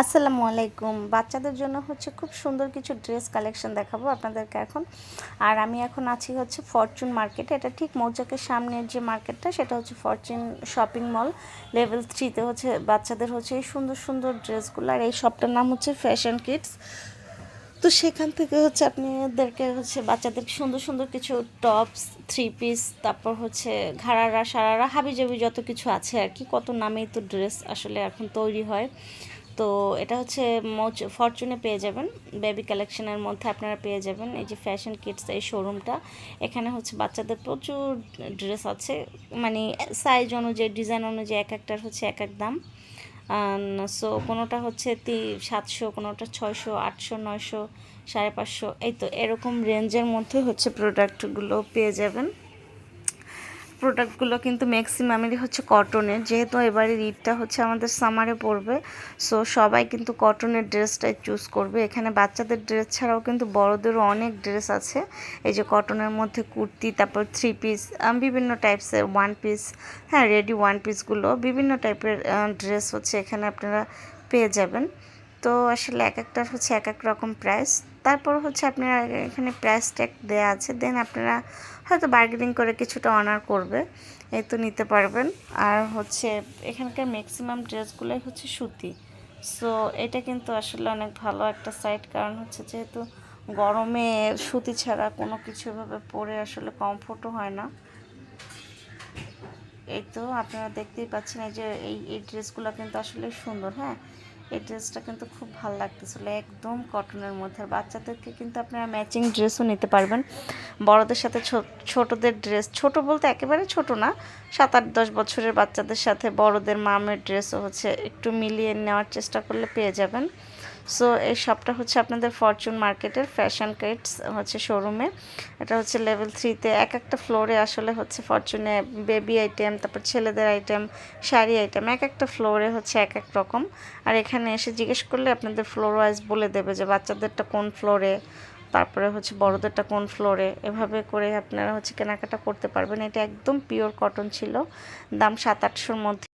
আসসালামু আলাইকুম। বাচ্চাদের জন্য হচ্ছে খুব সুন্দর কিছু ড্রেস কালেকশন দেখাবো আপনাদেরকে এখন। আর আমি এখন আছি হচ্ছে ফরচুন মার্কেট। এটা ঠিক মৌচাকের সামনের যে মার্কেটটা, সেটা হচ্ছে ফরচুন শপিং মল। লেভেল থ্রিতে হচ্ছে বাচ্চাদের হচ্ছে এই সুন্দর সুন্দর ড্রেসগুলো। আর এই শপটার নাম হচ্ছে ফ্যাশন কিডস। তো সেখান থেকে হচ্ছে আপনাদেরকে হচ্ছে বাচ্চাদের সুন্দর সুন্দর কিছু টপস থ্রি পিস তারপর হচ্ছে ঘাড়ারা, সারারা, হাবিজাবি যত কিছু আছে আর কি, কত নামেই তো ড্রেস আসলে এখন তৈরি হয়। তো এটা হচ্ছে মোচ ফরচুনে পেয়ে যাবেন। বেবি কালেকশনের মধ্যে আপনারা পেয়ে যাবেন। এই যে ফ্যাশন কিডস এই শোরুমটা এখানে হচ্ছে বাচ্চাদের প্রচুর ড্রেস আছে। মানে সাইজ অনুযায়ী ডিজাইন অনুযায়ী এক একটার হচ্ছে এক এক দাম। সো কোনোটা হচ্ছে তি, সাতশো, কোনোটা ছয়শো, আটশো, নয়শো, সাড়ে পাঁচশো, এই তো এরকম রেঞ্জের মধ্যে হচ্ছে প্রোডাক্টগুলো পেয়ে যাবেন। প্রোডাক্টগুলো কিন্তু ম্যাক্সিমামেরই হচ্ছে কটনের যেহেতু এবারের ঈদটা হচ্ছে আমাদের সামারে পড়বে সো সবাই কিন্তু কটনের ড্রেসটাই চুজ করবে। এখানে বাচ্চাদের ড্রেস ছাড়াও কিন্তু বড়দেরও অনেক ড্রেস আছে। এই যে কটনের মধ্যে কুর্তি, তারপর থ্রি পিস বিভিন্ন টাইপসের ওয়ান পিস হ্যাঁ রেডি ওয়ান পিসগুলো বিভিন্ন টাইপের ড্রেস হচ্ছে এখানে আপনারা পেয়ে যাবেন। তো আসলে এক একটার হচ্ছে এক এক রকম প্রাইস তারপর হচ্ছে আপনারা এখানে প্রাইস ট্যাগ দেওয়া আছে। দেন আপনারা হয়তো বার্গেনিং করে কিছুটা অনার করবে। এই তো নিতে পারবেন। আর হচ্ছে এখানকার ম্যাক্সিমাম ড্রেসগুলোই হচ্ছে সুতি। সো এটা কিন্তু আসলে অনেক ভালো একটা সাইট কারণ হচ্ছে যেহেতু গরমে সুতি ছাড়া কোনো কিছু ভাবে পরে আসলে কমফোর্টও হয় না। এই তো আপনারা দেখতেই পাচ্ছেন এই যে এই এই ড্রেসগুলো কিন্তু আসলে সুন্দর হ্যাঁ? এই ড্রেসটা কিন্তু খুব ভালো লাগতেছিল, একদম কটনের মধ্যে। আর বাচ্চাদেরকে কিন্তু আপনারা ম্যাচিং ড্রেসও নিতে পারবেন। বড়দের সাথে ছোটদের ড্রেস ছোট বলতে একেবারে ছোট না সাত আট দশ বছরের বাচ্চাদের সাথে বড়দের মামের ড্রেসও হচ্ছে, একটু মিলিয়ে নেওয়ার চেষ্টা করলে পেয়ে যাবেন। সো এই শপটা হচ্ছে আপনাদের ফরচুন মার্কেটের ফ্যাশন কিটস হচ্ছে শোরুমে এটা হচ্ছে লেভেল থ্রিতে এক একটা ফ্লোরে আসলে হচ্ছে ফরচুনে বেবি আইটেম তারপর ছেলেদের আইটেম শাড়ি আইটেম এক একটা ফ্লোরে হচ্ছে এক এক রকম। আর এখানে এসে জিজ্ঞেস করলে আপনাদের ফ্লোর ওয়াইজ বলে দেবে যে বাচ্চাদেরটা কোন ফ্লোরে তারপরে হচ্ছে বড়দেরটা কোন ফ্লোরে এভাবে করে আপনারা হচ্ছে কেনাকাটা করতে পারবেন। এটা একদম পিওর কটন ছিল। দাম সাত আটশোর মধ্যে